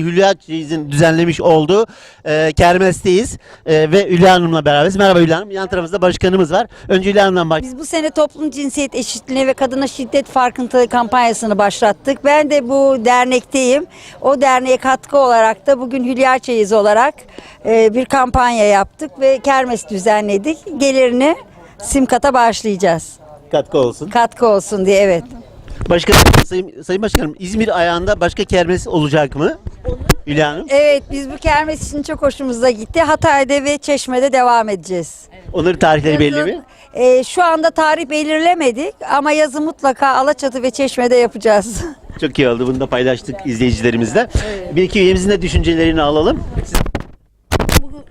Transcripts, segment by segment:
Hülya Çeyiz'in düzenlemiş olduğu e, kermesteyiz E, ve Hülya Hanım'la beraberiz. Merhaba Hülya Hanım. Yan tarafımızda başkanımız var. Önce Hülya Hanım'dan bak. Biz bu sene toplum cinsiyet eşitliğine ve kadına şiddet farkındalığı kampanyasını başlattık. Ben de bu dernekteyim. O derneğe katkı olarak da bugün Hülya Çeyiz olarak e, bir kampanya yaptık ve kermes düzenledik. Gelirini Simkat'a bağışlayacağız. Katkı olsun. Katkı olsun diye evet. Başkanım, Sayın, Sayın Başkanım İzmir ayağında başka kermes olacak mı? Hülya Hanım. Evet biz bu kermes için çok hoşumuza gitti. Hatay'da ve Çeşme'de devam edeceğiz. Onların tarihleri belli mi? e, şu anda tarih belirlemedik ama yazın mutlaka Alaçatı ve Çeşme'de yapacağız. Çok iyi oldu. Bunu da paylaştık izleyicilerimizle. Bir iki üyemizin de düşüncelerini alalım. Bu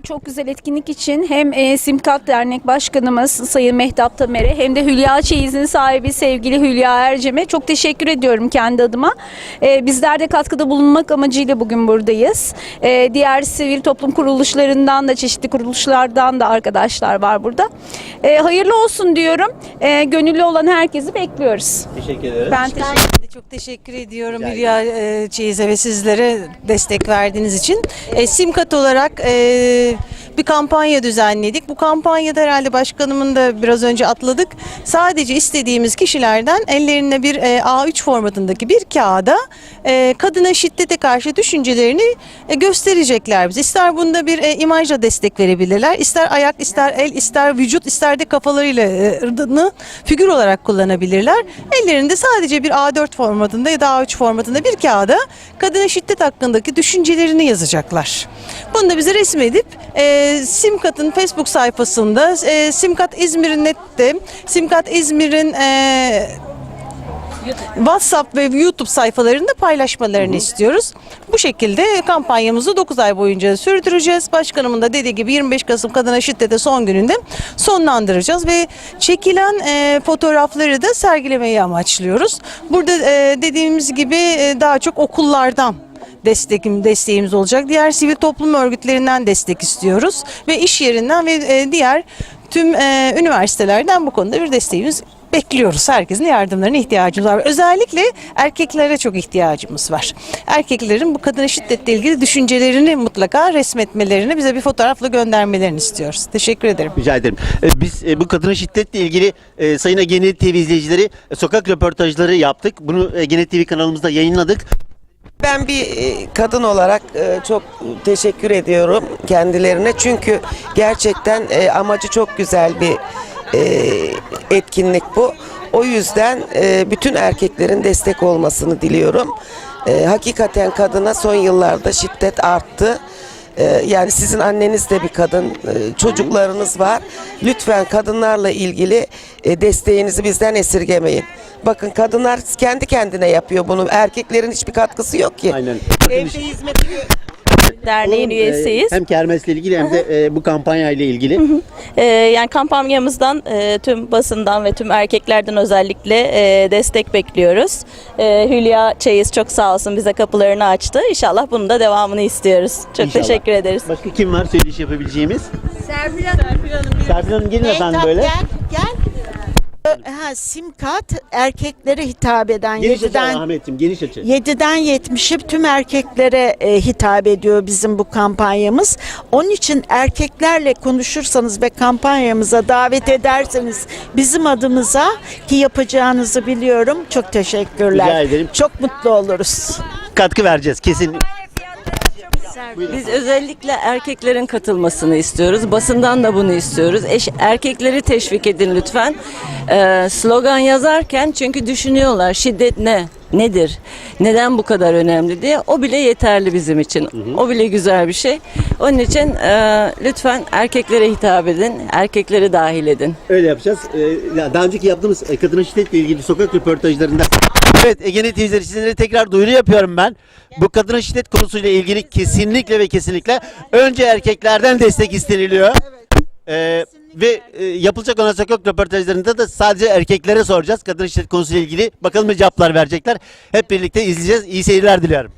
çok güzel etkinlik için hem e, Simkat Dernek Başkanımız Sayın Mehtap Tamer'e hem de Hülya Çeyiz'in sahibi sevgili Hülya Ercem'e çok teşekkür ediyorum kendi adıma. E, bizler de katkıda bulunmak amacıyla bugün buradayız. E, diğer sivil toplum kuruluşlarından da çeşitli kuruluşlardan da arkadaşlar var burada. E, hayırlı olsun diyorum. E, gönüllü olan herkesi bekliyoruz. Teşekkür ederim. Ben teşekkür çok teşekkür ediyorum Hülya e, Çeyiz'e ve sizlere destek verdiğiniz için. E, Simkat olarak e, bir kampanya düzenledik. Bu kampanyada herhalde başkanımın da biraz önce atladık. Sadece istediğimiz kişilerden ellerine bir e, A3 formatındaki bir kağıda e, kadına şiddete karşı düşüncelerini e, gösterecekler bize. İster bunda bir e, imajla destek verebilirler. ister ayak, ister el, ister vücut, ister de kafalarıyla figür olarak kullanabilirler. Ellerinde sadece bir A4 formatında ya da A3 formatında bir kağıda kadına şiddet hakkındaki düşüncelerini yazacaklar. Bunu da bize resmedip e, Simkat'ın Facebook sayfasında, e, Simkat İzmir'in nette, Simkat İzmir'in e, WhatsApp ve YouTube sayfalarında paylaşmalarını istiyoruz. Bu şekilde kampanyamızı 9 ay boyunca sürdüreceğiz. Başkanımın da dediği gibi 25 Kasım Kadına Şiddete son gününde sonlandıracağız ve çekilen e, fotoğrafları da sergilemeyi amaçlıyoruz. Burada e, dediğimiz gibi e, daha çok okullardan destekim desteğimiz olacak. Diğer sivil toplum örgütlerinden destek istiyoruz ve iş yerinden ve e, diğer tüm e, üniversitelerden bu konuda bir desteğimiz bekliyoruz. Herkesin yardımlarına ihtiyacımız var. Özellikle erkeklere çok ihtiyacımız var. Erkeklerin bu kadına şiddetle ilgili düşüncelerini mutlaka resmetmelerini bize bir fotoğrafla göndermelerini istiyoruz. Teşekkür ederim. Rica ederim. E, Biz e, bu kadına şiddetle ilgili e, Sayın Egenet TV izleyicileri e, sokak röportajları yaptık. Bunu Egenet TV kanalımızda yayınladık. Ben bir e, kadın olarak e, çok teşekkür ediyorum kendilerine. Çünkü gerçekten e, amacı çok güzel bir etkinlik bu. O yüzden bütün erkeklerin destek olmasını diliyorum. Hakikaten kadına son yıllarda şiddet arttı. Yani sizin anneniz de bir kadın, çocuklarınız var. Lütfen kadınlarla ilgili desteğinizi bizden esirgemeyin. Bakın kadınlar kendi kendine yapıyor bunu. Erkeklerin hiçbir katkısı yok ki. Aynen. Evde hizmet Derneğin E, üyesiyiz. Hem kermesle ilgili hem de e, bu kampanya ile ilgili. Ee, yani kampanyamızdan e, tüm basından ve tüm erkeklerden özellikle e, destek bekliyoruz. E, Hülya Çeyiz çok sağ olsun bize kapılarını açtı. İnşallah bunun da devamını istiyoruz. Çok İnşallah. teşekkür ederiz. Başka kim var söyleyiş yapabileceğimiz? Serpil Hanım. Serpil Hanım gelin efendim böyle. Gel, gel. Ha, simkat erkeklere hitap eden Geniş açı 7'den Ahmetciğim geniş açı. 7'den 70'i tüm erkeklere e, hitap ediyor bizim bu kampanyamız. Onun için erkeklerle konuşursanız ve kampanyamıza davet ederseniz bizim adımıza ki yapacağınızı biliyorum. Çok teşekkürler. Rica ederim. Çok mutlu oluruz. Katkı vereceğiz kesin. Biz özellikle erkeklerin katılmasını istiyoruz. Basından da bunu istiyoruz. Eş, erkekleri teşvik edin lütfen. Ee, slogan yazarken çünkü düşünüyorlar şiddet ne? Nedir? Neden bu kadar önemli diye. O bile yeterli bizim için. O bile güzel bir şey. Onun için e, lütfen erkeklere hitap edin. Erkekleri dahil edin. Öyle yapacağız. Ee, ya daha önceki yaptığımız e, kadına şiddetle ilgili sokak röportajlarında Evet Ege'nin izleyicileri tekrar duyuru yapıyorum ben. Bu kadına şiddet konusuyla ilgili kesinlikle ve kesinlikle önce erkeklerden destek isteniliyor. Ee, ve e, yapılacak olan sokak röportajlarında da sadece erkeklere soracağız. Kadına şiddet konusuyla ilgili bakalım ne cevaplar verecekler. Hep birlikte izleyeceğiz. İyi seyirler diliyorum.